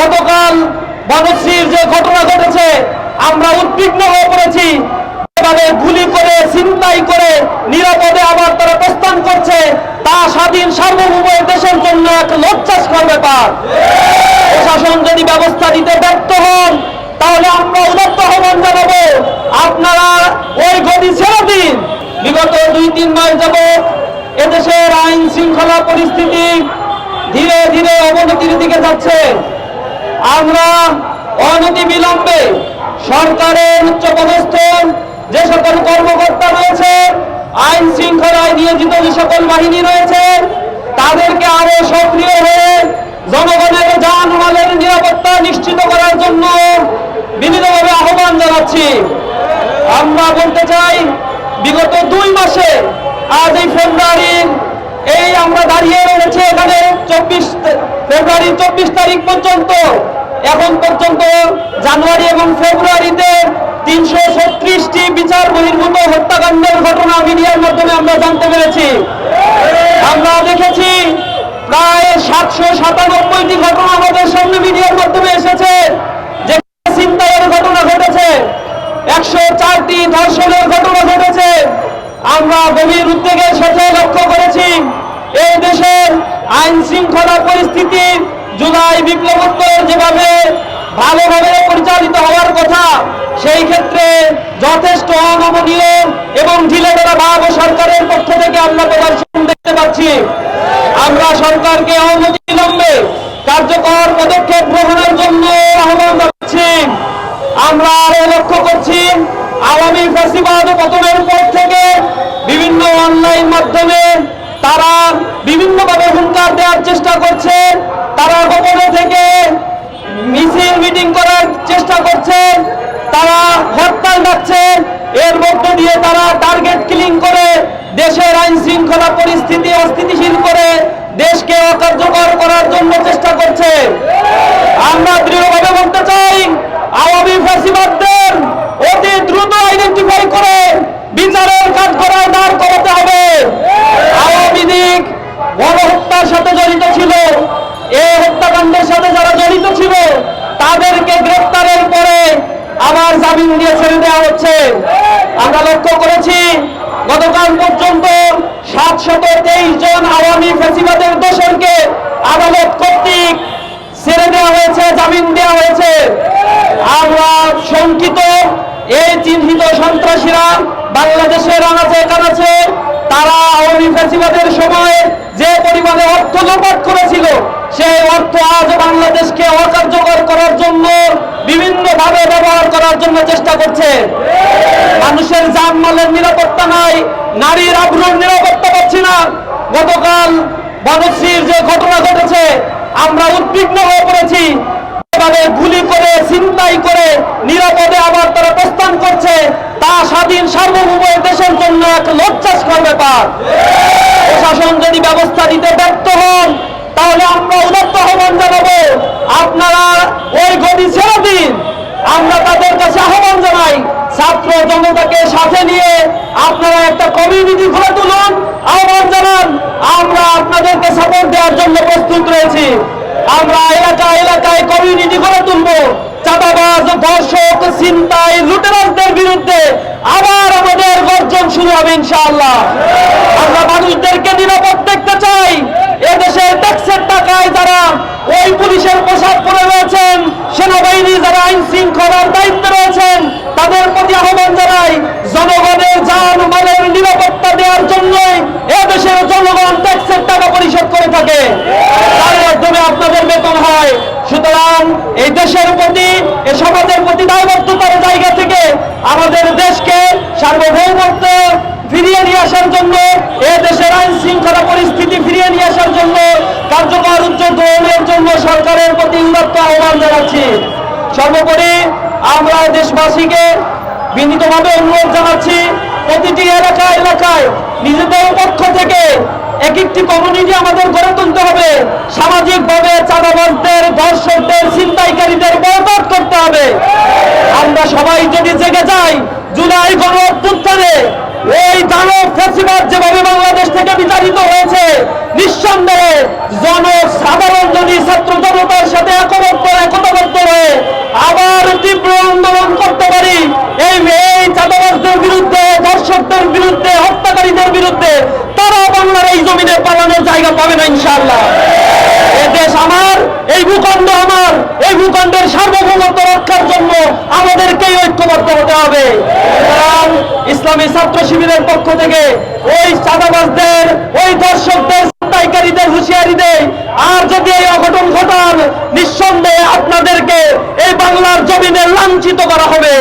গতকাল বনশ্রীর যে ঘটনা ঘটেছে, আমরা উদ্বিগ্ন হয়ে পড়েছি। গুলি করে, ছিনতাই করে নিরাপদে আবার তারা প্রস্থান করছে। তা স্বাধীন সার্বভৌম দেশের জন্য এক লজ্জাস্কর ব্যাপার। প্রশাসন যদি ব্যবস্থা নিতে ব্যর্থ হন, তাহলে আমরা উদাত্ত আহ্বান জানাব, আপনারা ওই গতি ছেড়ে দিন। বিগত দুই, তিন মাস যাব এদেশের আইন শৃঙ্খলা পরিস্থিতি ধীরে ধীরে অবনতির দিকে যাচ্ছে। আমরা অনতি বিলম্বে সরকারের উচ্চপদস্থ যে সকল কর্মকর্তা রয়েছে, আইন শৃঙ্খলায় নিয়োজিত যে সকল বাহিনী রয়েছে, তাদেরকে আরও সক্রিয় হয়ে জনগণের যান মালের নিরাপত্তা নিশ্চিত করার জন্য বিনীতভাবে আহ্বান জানাচ্ছি। আমরা বলতে চাই, বিগত দুই মাসে আজ এই ফেব্রুয়ারির এই আমরা দাঁড়িয়ে রয়েছে এখানে চব্বিশ ফেব্রুয়ারি, চব্বিশ তারিখ পর্যন্ত। এখন পর্যন্ত জানুয়ারি এবং ফেব্রুয়ারিতে তিনশো ছত্রিশটি বিচার বহির্ভূত হত্যাকাণ্ডের ঘটনা মিডিয়ার মাধ্যমে আমরা জানতে পেরেছি। আমরা দেখেছি প্রায় সাতশো সাতানব্বইটি ঘটনা আমাদের সামনে মিডিয়ার মাধ্যমে এসেছে। যে ছিনতাইয়ের ঘটনা ঘটেছে, একশো চারটি ধর্ষণের ঘটনা ঘটেছে। আমরা গভীর উদ্বেগের সাথে লক্ষ্য করেছি এই দেশের আইন শৃঙ্খলা পরিস্থিতি জুলাই বিপ্লবোত্তর যেভাবে ভালোভাবে পরিচালিত হওয়ার কথা, সেই ক্ষেত্রে যথেষ্ট অনমনীয় এবং ঢিলেঢালা ভাব সরকারের পক্ষ থেকে আমরা প্রদর্শন দেখতে পাচ্ছি। আমরা সরকারকে অনতিবিলম্বে কার্যকর পদক্ষেপ গ্রহণের জন্য আহ্বান জানাচ্ছি। আমরা আরও লক্ষ্য করছি, আওয়ামী ফ্যাসিবাদ পতনের পর থেকে বিভিন্ন অনলাইন মাধ্যমে তারা বিভিন্নভাবে হুঙ্কার দেওয়ার চেষ্টা করছে তারা গোপনে থেকে মিছিল মিটিং করার চেষ্টা করছে তারা হরতাল ডাকছে এর মধ্য দিয়ে তারা টার্গেট কিলিং করে, দেশের আইন শৃঙ্খলা পরিস্থিতি অস্থিতিশীল করে, দেশকে অকার্যকর করার জন্য চেষ্টা করছে আমরা দৃঢ়ভাবে বলতে চাই, আওয়ামী ফ্যাসিবাদদের অতি দ্রুত আইডেন্টিফাই করে বিচারের কাজ করায় দাঁড় করাতে হবে। আওয়ামী লীগ গণহত্যার সাথে জড়িত ছিল, এই হত্যাকাণ্ডের সাথে যারা জড়িত ছিল তাদেরকে গ্রেফতারের পরে আবার জামিন দিয়ে ছেড়ে দেওয়া হচ্ছে। আমরা লক্ষ্য করেছি, গতকাল পর্যন্ত সাতশত তেইশ জন আওয়ামী ফেসিবাদের দোষরকে আদালত কর্তৃক ছেড়ে দেওয়া হয়েছে, জামিন দেওয়া হয়েছে। আমরা শঙ্কিত এই চিহ্নিত সন্ত্রাসীরা বাংলাদেশের আনাচে কানাচে, তারা আওয়ামী ফ্যাসিবাদের সময় যে পরিমাণে অর্থ লোপাট করেছিল সেই অর্থ আজ বাংলাদেশকে অকার্যকর করার জন্য, বিভিন্নভাবে ব্যবহার করার জন্য চেষ্টা করছে। মানুষের জানমালের নিরাপত্তা নাই, নারীর আগ্রহের নিরাপত্তা পাচ্ছি না। গতকাল বনশ্রীর যে ঘটনা ঘটেছে, আমরা উদ্বিগ্ন হয়ে পড়েছি। গুলি করে, ছিনতাই করে, নিরাপদে আবার তারা প্রস্থান করছে। তা স্বাধীন সার্বভৌম দেশের জন্য এক লজ্জাস্কর ব্যাপার। প্রশাসন যদি ব্যবস্থা নিতে ব্যর্থ হন তাহলে আমরা উদাত্ত আহ্বান জানাব। আপনারা ওই গতি ছেড়ে দিন। আমরা তাদের কাছে আহ্বান জানাই, ছাত্র জনতাকে সাথে নিয়ে আপনারা একটা কমিউনিটি গড়ে তুলুন। আহ্বান জানান, আমরা আপনাদেরকে সাপোর্ট দেওয়ার জন্য প্রস্তুত রয়েছি। আমরা এলাকা এলাকায় কমিউনিটি গড়ে তুলবো। চাঁদাবাজ, ধর্ষক চিন্তায় লুটেরাজদের বিরুদ্ধে আবার আমাদের গর্জন শুরু হবে ইনশাআল্লাহ আমরা মানুষদেরকে নিরাপদ দেখতে চাই এদেশের ট্যাক্সের টাকায় যারা ওই পুলিশের পোশাক পরে রয়েছেন সেনাবাহিনী যারা আইন শৃঙ্খলার দায়িত্বে রয়েছেন তাদের প্রতি আহ্বান জানাই জনগণের যান মালের নিরাপত্তা দেওয়ার জন্য এদেশের জনগণ ট্যাক্সের টাকা পরিশোধ করে থাকে তার মাধ্যমে আপনাদের বেতন হয় সুতরাং এই দেশের প্রতি এ সমাজের প্রতি দায়বদ্ধতার জায়গা থেকে আমাদের দেশকে সার্বভৌমত্ব ফিরিয়ে নিয়ে আসার জন্য, এ দেশের আইন শৃঙ্খলা পরিস্থিতি ফিরিয়ে নিয়ে আসার জন্য, কার্যকর উদ্যোগের জন্য সরকারের প্রতি উন্নত আহ্বান জানাচ্ছি। সর্বোপরি আমরা দেশবাসীকে বিনীতভাবে অনুরোধ জানাচ্ছি, প্রতিটি এলাকা, এলাকায় নিজেদের পক্ষ থেকে এক একটি কমিউনিটি আমাদের গড়ে তুলতে হবে। বলবন্তের দর্শকদের চিন্তাইকারীদের বয়কট করতে হবে। আমরা সবাই যদি জেগে যাই, জুলাই গণ এই দানব ফেসিবাদ যেভাবে বাংলাদেশ থেকে বিতাড়িত হয়েছে, নিঃসন্দেহে জন সাধারণ যদি ছাত্র জনতার সাথে একমত করে, একতাবদ্ধ হয়ে আবার তীব্র আন্দোলন ভূখণ্ড আমার। এই ভূখণ্ডের সার্বভৌমত্ব রক্ষার জন্য আমাদেরকেই ঐক্যবদ্ধ হতে হবে। ইসলামী ছাত্র শিবিরের পক্ষ থেকে ওই চাঁদাবাজদের, ওই দর্শকদের ছিনতাইকারীদের হুঁশিয়ারি দেয় আর যদি এই অঘটন ঘটান, নিঃসন্দেহে আপনাদেরকে এই বাংলার জমিনে লাঞ্ছিত করা হবে।